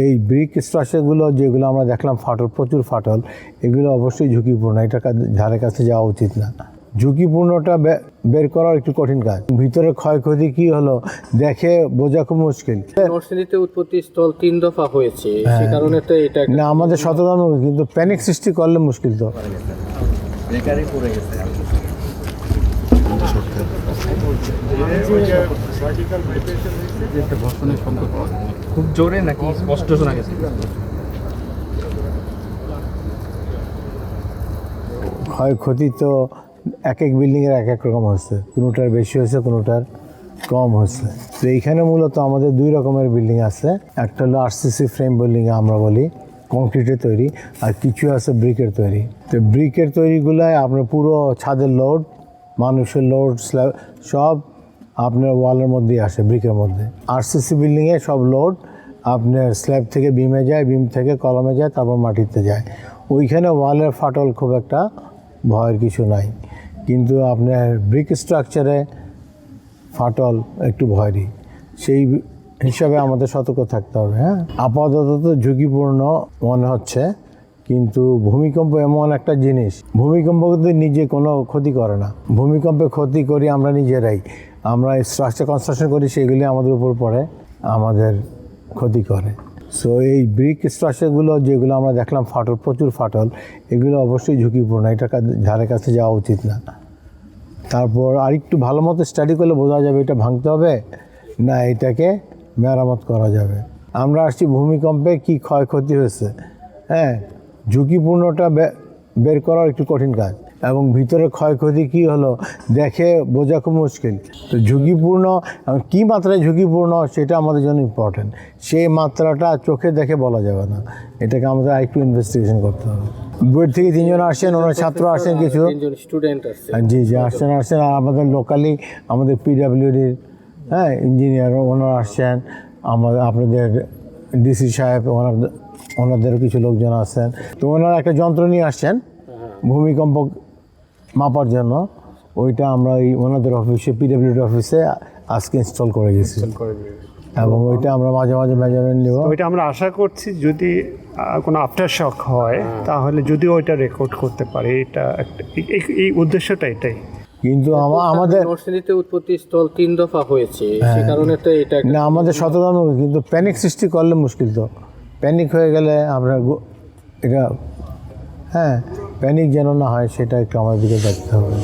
এই ব্রিক স্ট্রাকচারগুলো যেগুলো আমরা দেখলাম ফাটল প্রচুর ফাটল এগুলো অবশ্যই ঝুঁকিপূর্ণ। এটা ধারে কাছে যাওয়া উচিত না। ঝুঁকিপূর্ণটা বের করার একটু কঠিন কাজ। ভিতরে ক্ষয়ক্ষতি কি হলো দেখে বোঝা খুব মুশকিল। নরসিংদীতে উৎপত্তি স্থল তিন দফা হয়েছে। সে কারণে তো এটা না আমাদের সতর্ক কিন্তু প্যানিক সৃষ্টি করলে মুশকিল তো। খুব জোরে নাকি স্পষ্ট শোনা গেছে? ক্ষয়ক্ষতি তো এক এক বিল্ডিংয়ের এক এক রকম হচ্ছে। কোনোটার বেশি হয়েছে কোনোটার কম হচ্ছে। তো এইখানে মূলত আমাদের দুই রকমের বিল্ডিং আছে। একটা হলো আরসিসি ফ্রেম বিল্ডিং আমরা বলি কংক্রিটের তৈরি আর কিছু আছে ব্রিকের তৈরি। তো ব্রিকের তৈরিগুলায় আপনার পুরো ছাদের লোড মানুষের লোড স্ল্যাব সব আপনার ওয়ালের মধ্যেই আসে ব্রিকের মধ্যে। আরসিসি বিল্ডিংয়ে সব লোড আপনার স্ল্যাব থেকে বিমে যায় বিম থেকে কলমে যায়, তারপর মাটিতে যায়। ওইখানে ওয়ালের ফাটল খুব একটা ভয়ের কিছু নাই। কিন্তু আপনার ব্রিক স্ট্রাকচারে ফাটল একটু ভয়েরই। সেই হিসাবে আমাদের সতর্ক থাকতে হবে হ্যাঁ? আপাতত ঝুঁকিপূর্ণ মনে হচ্ছে কিন্তু ভূমিকম্প এমন একটা জিনিস, ভূমিকম্প নিজে কোনো ক্ষতি করে না। ভূমিকম্পে ক্ষতি করি আমরা নিজেরাই। আমরা স্ট্রাকচার কনস্ট্রাকশন করি, সেগুলি আমাদের উপর পড়ে, আমাদের ক্ষতি করে। সো এই ব্রিক স্ট্রাকচারগুলো যেগুলো আমরা দেখলাম, ফাটল, প্রচুর ফাটল, এগুলো অবশ্যই ঝুঁকিপূর্ণ। এটা ধারে কাছে যাওয়া উচিত না। তারপর আরেকটু ভালো মতো স্টাডি করলে বোঝা যাবে এটা ভাঙতে হবে, না এটাকে মেরামত করা যাবে। আমরা আসছি ভূমিকম্পে কি ক্ষয়ক্ষতি হয়েছে। হ্যাঁ ঝুঁকিপূর্ণটা বের করার একটু কঠিন কাজ। এবং ভিতরে ক্ষয়ক্ষতি কি হলো দেখে বোঝা খুব মুশকিল। তো ঝুঁকিপূর্ণ কী মাত্রায় ঝুঁকিপূর্ণ সেটা আমাদের জন্য ইম্পর্টেন্ট সেই মাত্রাটা চোখে দেখে বলা যাবে না। এটাকে আমাদের আরেকটু ইনভেস্টিগেশন করতে হবে। বুয়েট থেকে তিনজন আসছেন ওনার ছাত্র আসছেন কিছু। স্টুডেন্ট আসছে জি জি আসছেন আসছেন। আর আমাদের লোকালি আমাদের পিডাব্লিউডির হ্যাঁ ইঞ্জিনিয়ার ওনারা আসছেন। আমাদের আপনাদের ডিসি সাহেব ওনার ওনাদের কিছু লোকজন আসছেন তো ওনারা একটা যন্ত্র নিয়ে আসছেন ভূমিকম্প মাপার জন্য। ওইটা আমরা এই ওনাদের অফিসে পিডাব্লিউডি অফিসে আজকে ইনস্টল করে গেছি। এবং ওইটা আমরা মাঝে মাঝে মেজারমেন্ট নেব। ওইটা আমরা আশা করছি যদি কোনো আফটার শক হয়। তাহলে যদি ওইটা রেকর্ড করতে পারে এটা একটা এই- উদ্দেশ্যটা এটাই। কিন্তু আমাদের নরসিংদীতে উৎপত্তি স্থল তিন দফা হয়েছে সে কারণে তো এটা না আমাদের সতর্ক কিন্তু প্যানিক সৃষ্টি করলে মুশকিল তো। প্যানিক হয়ে গেলে আমরা এটা হ্যাঁ প্যানিক যেন না হয়, সেটা একটু আমাদের দিকে দেখতে হবে।